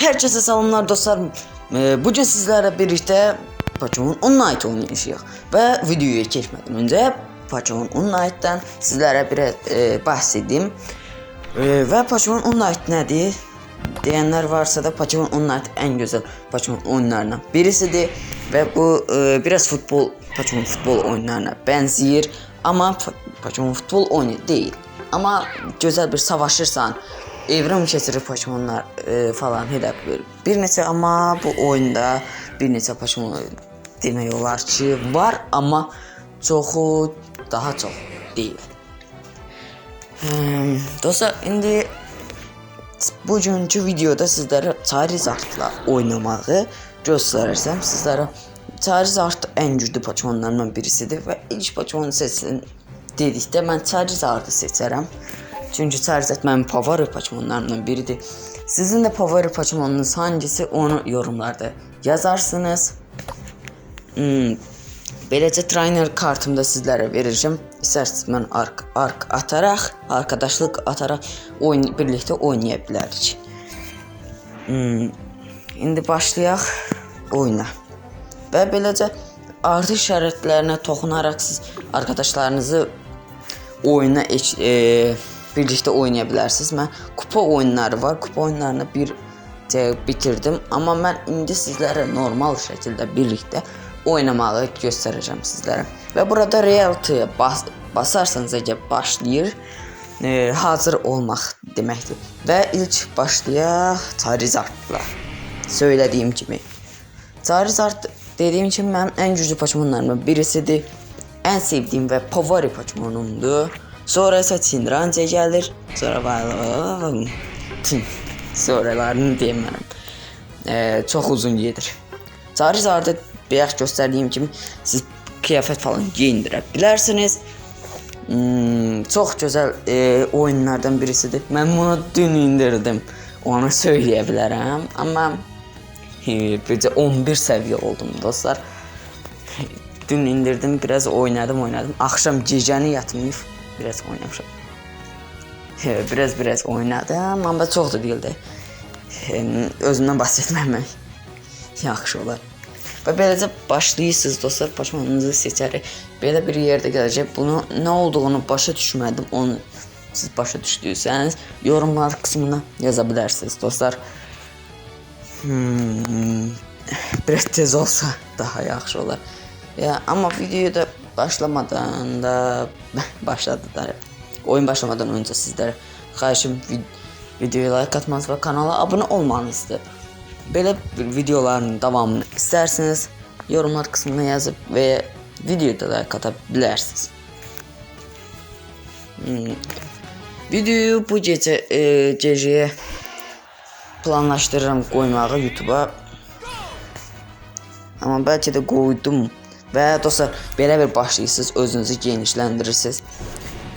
Herkese selamlar dostlar. Bugün sizlerle birlikte Pokemon Unite oynayacağıq və videoya keçmədən öncə Pokemon Unite-dan sizlərə bir e, bəhs edim. E, və Pokemon Unite nədir? Deyənlər varsa da Pokemon Unite ən gözəl Pokemon oyunlarından birisidir və bu e, biraz futbol Pokemon futbol oyunlarına bənzəyir, amma Po- Pokemon futbol oyunu deyil. Amma gözəl bir savaşırsan, evrim keçirir Pokemonlar e, falan elə bir, bir neçə amma bu oyunda bir neçə Pokemon demək olar ki var, amma çoxu daha çox deyil. Hmm, dostlar indi bugünkü videoda sizlərə Charizardla oynamağı göstərəcəm. Sizlərə Charizard ən güclü Pokemonlardan birisidir və ilk Pokemon seçsin dedikdə mən Charizardı seçərəm. Çünki Charizard mənim favori Pokemonlarımdan biridir. Sizin də favori Pokemonunuz hangisi onu yorumlarda yazarsınız. Hmm, Beləcə trainer kartımda sizlərə verəcəm. İstərsiniz mən ark ark ataraq, arkadaşlıq ataraq oyun birlikdə oynaya bilərik. Hmm, indi başlayaq oyuna. Və beləcə artı şəraitlərinə toxunaraq siz arkadaşlarınızı oyuna e, birlikdə oynaya bilərsiniz. Mən kupa oyunları var. Kupa oyunlarını bir bitirdim, amma mən indi sizlərə normal şəkildə birlikdə oynamağı göstərəcəm sizlərə. Və burada reality bas basarsanız əgər başlayır e, hazır olmaq deməkdir. Və ilk başlayaq Charizardla. Söylədiyim kimi. Charizard dediyim kimi mənim ən güclü Pokemonlarımdan birisidir. Ən sevdiyim və favori Pokemonumdur. Sonra isə Tindranca gəlir. Sonra var. Sonralarını deyəmərəm. E, çox uzun gedir. Charizard'ı bayaq göstərdiyim kimi siz qiyafət falan geyindirə bilərsiniz. Hmm, çox gözəl e, oyunlardan birisidir. Mən bunu dün indirdim. Onu söyləyə bilərəm. Amma e, bircə 11 səviyyə oldum dostlar. Dün indirdim, biraz oynadım, oynadım. Axşam gecəni yatmayıb biraz oynamışam. E, biraz biraz oynadım, amma çox da deyildi. Özümdən bəhs etməmək yaxşı olar. Və beləcə başlayırsınız dostlar, Pokemonunuzu seçərək belə bir yerdə gələcək. Bunu nə olduğunu başa düşmədim. Onu siz başa düşdüysəniz yorumlar qismına yaza bilərsiniz dostlar. Hmm, biraz tez olsa daha yaxşı olar. Ya amma videoda başlamadan da başladı da oyun başlamadan öncə sizlərə xahişim vid videoya like atmanız və kanala abunə olmanızdır. Bir videoların davamını istərsiniz, yorumlar qismına yazıb və videoda like ata bilərsiniz. Hmm. Videoyu bu gecə e, gecəyə planlaşdırıram qoymağı YouTube-a. Amma bəlkə də qoydum. Və dostlar, belə bir başlayırsınız, özünüzü genişləndirirsiniz.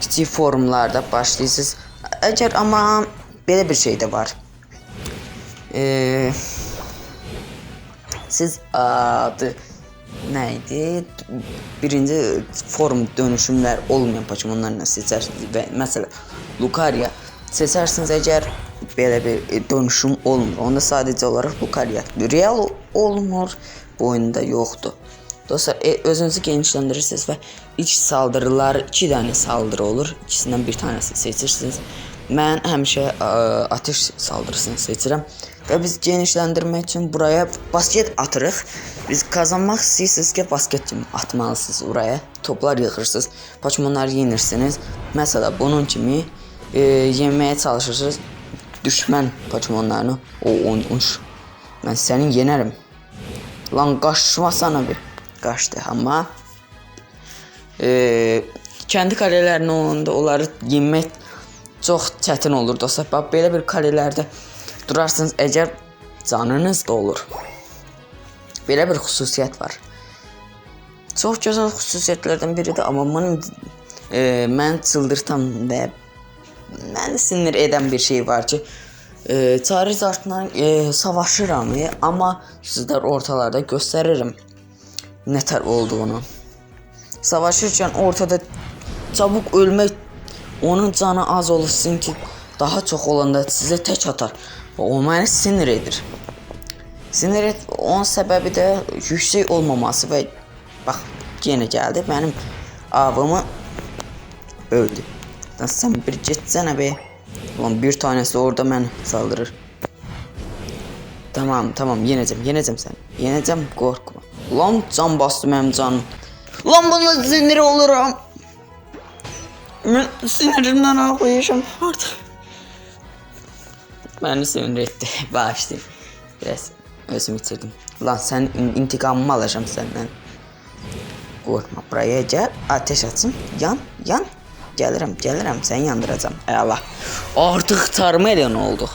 Kiçik forumlarda başlayırsınız. Əgər amma belə bir şey də var. Eee siz adı nə idi? Birinci forum dönüşümlər olmayan Pokemonlarla seçərsiniz və məsələn Lucaria seçərsiniz əgər belə bir e, dönüşüm olmur. Onda sadəcə olaraq Lucaria real olmur. Bu oyunda yoxdur. Dostlar, e, özünüzü genişləndirirsiniz və ilk saldırılar 2 dənə saldırı olur. İkisindən bir tanəsini seçirsiniz. Mən həmişə ə, atəş saldırısını seçirəm. Və biz genişləndirmək üçün buraya basket atırıq. Biz qazanmaq istəyirsiniz ki, basket kimi atmalısınız oraya. Toplar yığırsınız, Pokemonları yenirsiniz. Məsələn, bunun kimi e, yenməyə çalışırsınız düşmən Pokemonlarını. O olmuş. Mən səni yenərəm. Lan qaçmasana bir. Qaçdı amma e, kəndi karelərinin olanda onları yenmək çox çətin olur dostlar. Bax belə bir karelərdə durarsınız əgər canınız da olur. Belə bir xüsusiyyət var. Çox gözəl xüsusiyyətlərdən biridir, amma mən e, mən çıldırtan və məni sinir edən bir şey var ki, e, Charizardla e, savaşıram, e, amma sizlər ortalarda göstərirəm nətər olduğunu. Savaşırkən ortada çabuk ölmək onun canı az olsun ki, daha çox olanda sizə tək atar. O məni sinir edir. Sinir et, onun səbəbi də yüksək olmaması və bax yenə gəldi mənim avımı öldü. Lan sən bir getsənə be. Ulan bir tanesi orada məni saldırır. Tamam tamam yenəcəm yenəcəm səni. Yenəcəm qorxma. Lan can bastı mənim canım. Lan buna sinir olurum. Mən sinirimdən ağlayacağım artıq. Məni sinir etdi. Bağışlayın. Biraz özümü itirdim. Lan sən in- intiqamımı alacağım səndən. Qorxma, buraya gəl, ateş açım. Yan, yan. Gəlirəm, gəlirəm, səni yandıracağam. Əla. Artıq Tarmelion olduq.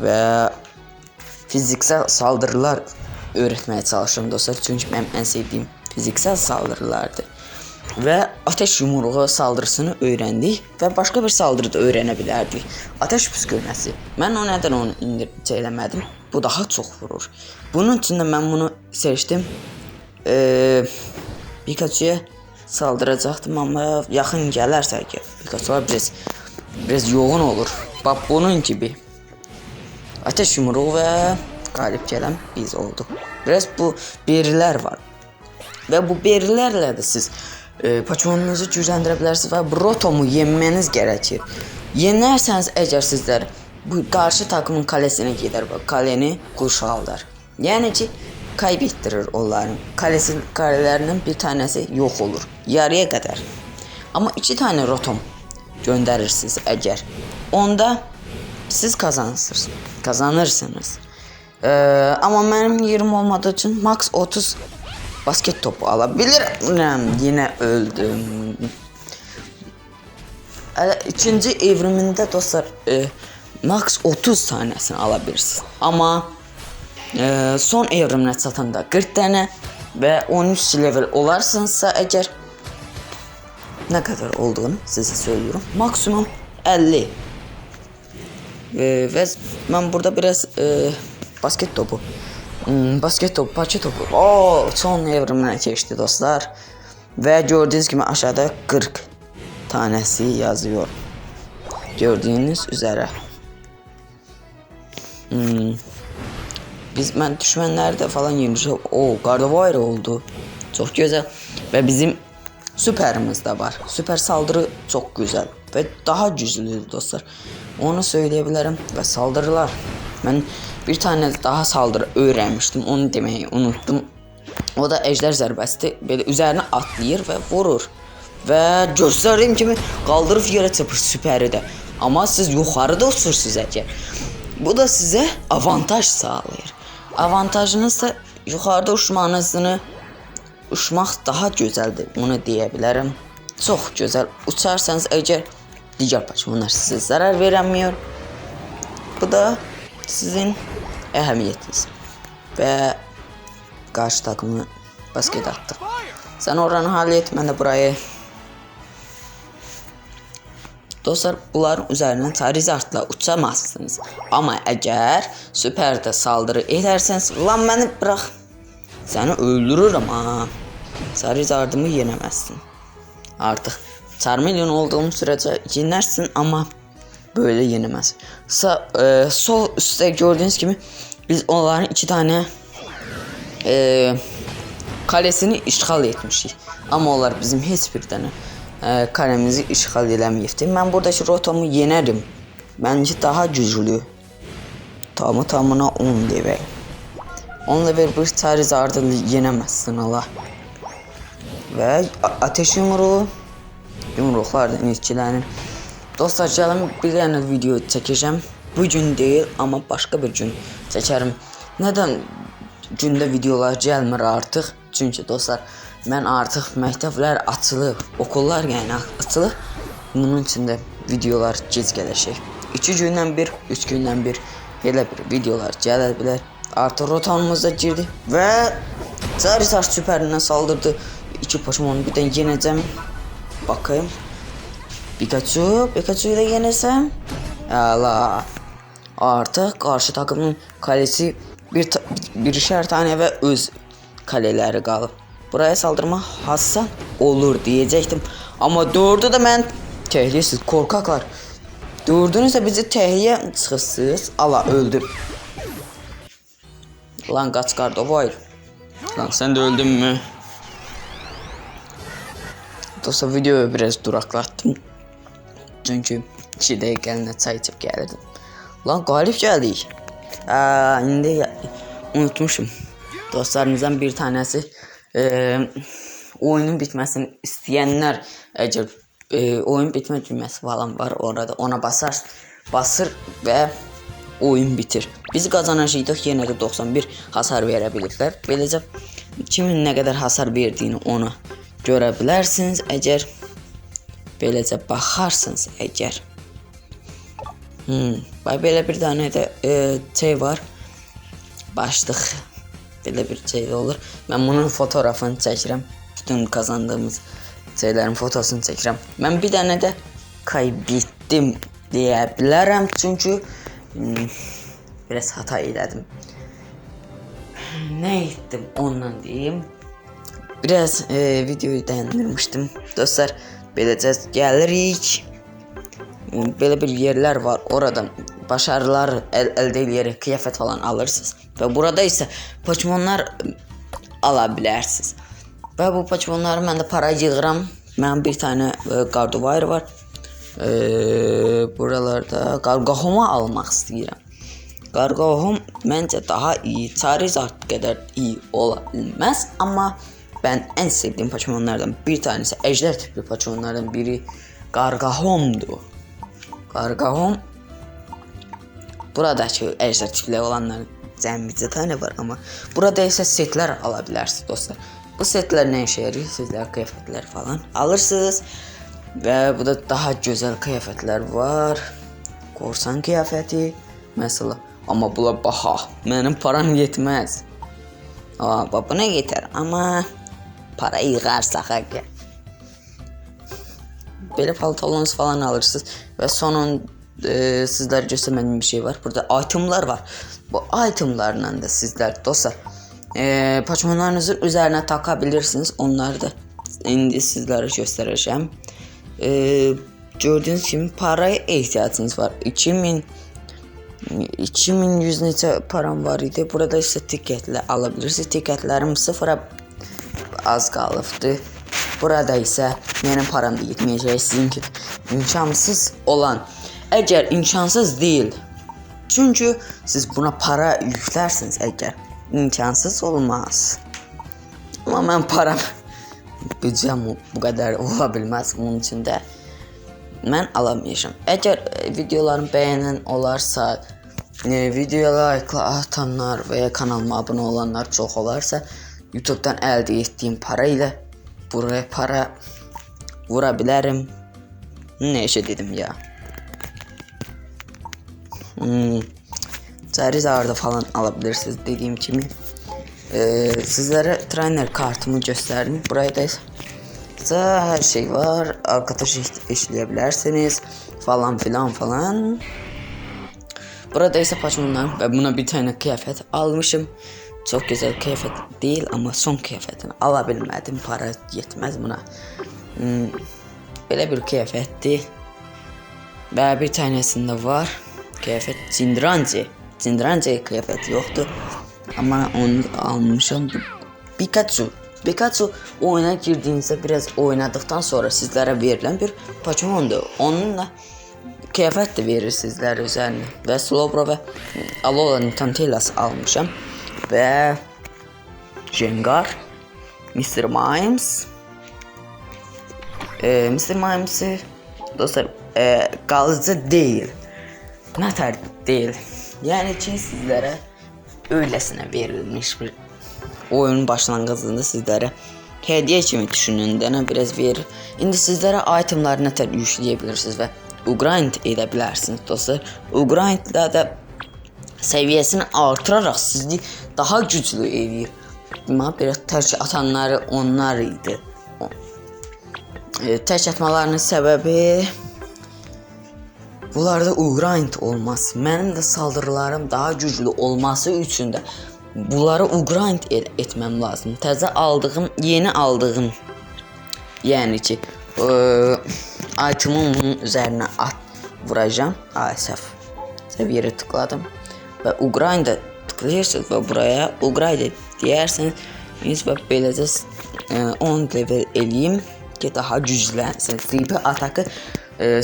Və fiziksel saldırılar öğretmeye çalışıyorum dostlar. Çünkü benim en sevdiğim fiziksel saldırılardı. Ve ateş yumruğu saldırısını öğrendik ve başka bir saldırı da öğrenebilirdik. Ateş püskürməsi. Ben o neden onu indir eləmədim. Bu daha çok vurur. Bunun için de ben bunu seçtim. Ee, Pikachu'ya saldıracaktım ama yakın gelirse ki Pikachu'lar biraz biraz yoğun olur. Bak bunun gibi. Ateş yumruğu ve galip gelen biz olduk. Biraz bu beriler var. Ve bu berilerle de siz e, paçonunuzu gücləndirə bilərsiniz və rotomu yenməniz gərəkir. Yenərsəniz əgər sizlər bu qarşı takımın kalesine gider və kaleni qurşaldar. Yəni ki kaybettirir onların. Kalesi kalelərinin bir tanesi yok olur. Yarıya kadar. Ama iki tane rotom göndərirsiniz əgər. Onda siz kazanırsınız. Kazanırsınız. Ee, ama benim yerim olmadığı için max 30 basket topu alabilirim. Yine öldüm. Hələ ikinci evrimində dostlar e, max 30 tanesini alabilirsiniz. Ama e, son evrimine çatanda 40 tane ve 13 level olarsınızsa eğer ne kadar olduğunu size söylüyorum. Maksimum 50 ee, ve ben burada biraz e, basket topu hmm, basket topu, parça topu. O son evrimine geçti dostlar. Ve gördüğünüz gibi aşağıda 40 tanesi yazıyor. Gördüğünüz üzere. Hmm. biz ben düşmanlarda falan yemiş o Gardevoir oldu. Çok güzel. Ve bizim süperimiz de var. Süper saldırı çok güzel. Ve daha güçlüdür dostlar. Onu söyleyebilirim. Ve saldırılar. Ben bir tane daha saldırı öğrenmiştim onu demeyi unuttum o da ejder zərbəsidir. Belə üzərinə atlayır və vurur. Və göstərdiyim kimi qaldırıb yerə çırpır süpəri də. Amma siz yuxarıda uçursunuz əgər. Bu da sizə avantaj sağlayır. Avantajınız da yuxarıda uçmanızını uçmaq daha gözəldir. Bunu deyə bilərəm. Çox gözəl uçarsanız əgər digər paçmonlar sizə zərər verəmiyor. Bu da sizin əhəmiyyətiniz. Və karşı takımı basket attı. Sen oranı hallet ben de burayı. Dostlar bunların üzerinden Charizard'la uçamazsınız. Ama eğer süperde saldırı ederseniz lan beni bırak. Seni öldürürüm ha. Charizard'ımı yenemezsin. Artık Charmeleon olduğum sürece yenersin ama böyle yenemez. Sa e, sol üstte gördüğünüz gibi biz onların iki tane e, kalesini işgal etmişik. Ama onlar bizim heç bir dənə e, kalemizi işgal eləməyibdi. Mən buradakı rotomu yenerim. Bence daha güclü. Tamı tamına 10 level. 10 level bir Charizard'ı yenemezsin Allah. Ve ateş yumruğu yumruqlardan etkilənir. Dostlar gəlin bir dənə video çəkəcəm. Bu gün deyil, amma başqa bir gün çəkərim. Nədən gündə videolar gəlmir artıq? Çünki dostlar, mən artıq məktəblər açılıb, okullar yəni açılıb. Bunun üçün də videolar gec gələcək. 2 gündən bir, 3 gündən bir belə bir videolar gələ bilər. Artıq rotamımıza girdi və Charizard süpərindən saldırdı. İki Pokemon bir də yenəcəm. Bakayım. Pikachu, Pikachu ile yenesem. Ala. Artık karşı takımın kalesi bir ta- birişer tane ve öz kaleleri qalıb. Buraya saldırma hassan olur diyecektim. Ama doğurdu da ben tehlikesiz korkaklar. Gördünüzsə bizi təhliyə çıxırsınız. Ala öldüm. Lan qaç Gardovoy. Lan sen de öldün mü? Dostlar videoyu biraz duraklattım. Çünkü 2 dəqiqəlinə çay içib gəlirdim. Lan qalib gəldik. Aa, indi unutmuşum. Dostlarımızdan bir tanesi e, oyunun bitmesini istəyənlər əgər e, oyun bitmə düyməsi falan var orada ona basar basır və oyun bitir. Biz qazanacağıq yenə də 91 hasar verə bilirlər. Beləcə kimin nə qədər hasar verdiyini ona görə bilərsiniz əgər beləcə baxarsınız əgər. Hmm, bax belə bir dənə də e, şey var. Başlıq belə bir şey olur. Mən bunun fotoğrafını çəkirəm. Bütün qazandığımız şeylərin fotosunu çəkirəm. Mən bir dənə də kaybetdim deyə bilərəm çünki hmm, biraz hata elədim. Nə etdim ondan deyim. Biraz e, videoyu dayandırmışdım. Dostlar, beləcə gəlirik. Belə bir yerlər var. Oradan başarılar el əldə edərək qiyafət falan alırsınız. Və burada isə Pokemonlar ala bilərsiniz. Və bu Pokemonları mən də para yığıram. Mənim bir tane e, Gardevoir var. E, buralarda Gargahomu almaq istəyirəm. Gargahom məncə daha iyi, Charizard qədər iyi ola bilməz, amma ben en sevdiğim Pokemonlardan bir tanesi ejder tipli Pokemonlardan biri Gargahom'du. Gargahom buradaki ejder tipli olanların cəmicə tane var ama burada ise setler alabilirsiniz dostlar. Bu setler ne işe yarıyor? Sizler kıyafetler falan alırsınız. Ve burada daha güzel kıyafetler var. Korsan kıyafeti mesela. Ama bula baha. Benim param yetmez. Aa, bak buna yeter ama para yığarsaq əgər. Belə paltolarınız falan alırsınız və sonun e, sizlər göstərmədiyim bir şey var. Burada itemlar var. Bu itemlarla da sizlər dostlar e, Pokemonlarınızın üzərinə taka. Onları da indi sizlərə göstərəcəm. E, gördüyünüz kimi paraya ehtiyacınız var. 2000 2100 neçə param var idi. Burada isə tiketlə ala bilirsiniz. Tiketlərim az qalıbdı. Burada isə mənim param da yetməyəcək sizinki imkansız olan. Əgər imkansız deyil. Çünki siz buna para yüklərsiniz əgər imkansız olmaz. Amma mən param büdcəm bu qədər ola bilməz bunun üçün də mən alamayacağam. Əgər e, videolarımı bəyənən olarsa, e, videoya like atanlar və ya kanalıma abunə olanlar çox olarsa, YouTube-dan əldə etdiyim para ilə buraya para vura bilərəm. Nə işə dedim ya. Hmm. Charizard'ı falan alabilirsiniz dediğim kimi. Ee, sizlere trainer kartımı gösterdim. Buraya da her şey var. Arkadaş eşleyebilirsiniz falan filan falan. Burada ise paçmonlar ve buna bir tane kıyafet almışım. Çok güzel kıyafet değil ama son kıyafetini alabilmedim. Para yetmez buna. Hmm, böyle bir kıyafetti. Ve bir tanesinde var. Kıyafet Cindrancı. Cindrancı kıyafet yoktu. Ama onu almışım. Pikachu. Pikachu oyuna girdiğinizde biraz oynadıktan sonra sizlere verilen bir Pokemon'du. Onunla kıyafet de verir sizler üzerine. Ve Slowbro ve Alola Nintendo'las almışım. Ve Jengar, Mr. Mimes, e, Mr. Mimes'i dostlar e, kalıcı değil. Natar değil. Yani ki sizlere öylesine verilmiş bir oyunun başlangıcında sizlere hediye kimi düşünün dənə biraz verir. İndi sizlərə itemları nətər yükləyə və upgrade edə bilərsiniz dostlar. Upgrade-da da səviyyəsini artıraraq sizi daha güclü eləyir. Mənə biraz tək atanları onlar idi. E, tək atmalarının səbəbi Bunlarda Ugrant olması, mənim də saldırılarım daha güclü olması üçün də bunları Ugrant et etməm lazım. Təzə aldığım, yeni aldığım yəni ki, ə, itemin bunun üzərinə at vuracağım. Ay səhv. Yerə tıkladım. Və Ukrayna tıklayırsınız və buraya Ukrayna deyərsiniz və beləcə e, 10 level eləyim ki daha güclənsin. CP atakı e,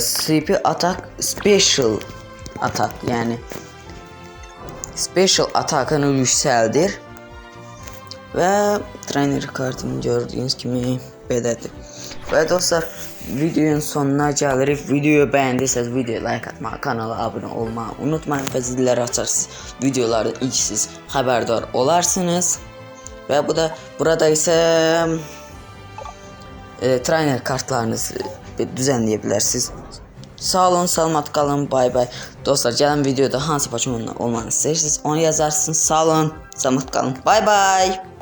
atak special atak yəni special atakını yüksəldir. Və trainer kartını gördüyünüz kimi belədir. Və dostlar, videonun sonuna gəlirik. Videoyu bəyəndiyseniz videoya like atmağı, kanala abunə olmağı unutmayın və zilləri açarsınız. Videolarda ilk siz xəbərdar olarsınız. Və bu da burada isə e, trainer kartlarınızı düzənləyə bilərsiniz. Sağ olun, salamat qalın, bay bay. Dostlar, gələn videoda hansı Pokemonla olmanı istəyirsiniz, onu yazarsınız. Sağ olun, salamat qalın. Bay bay.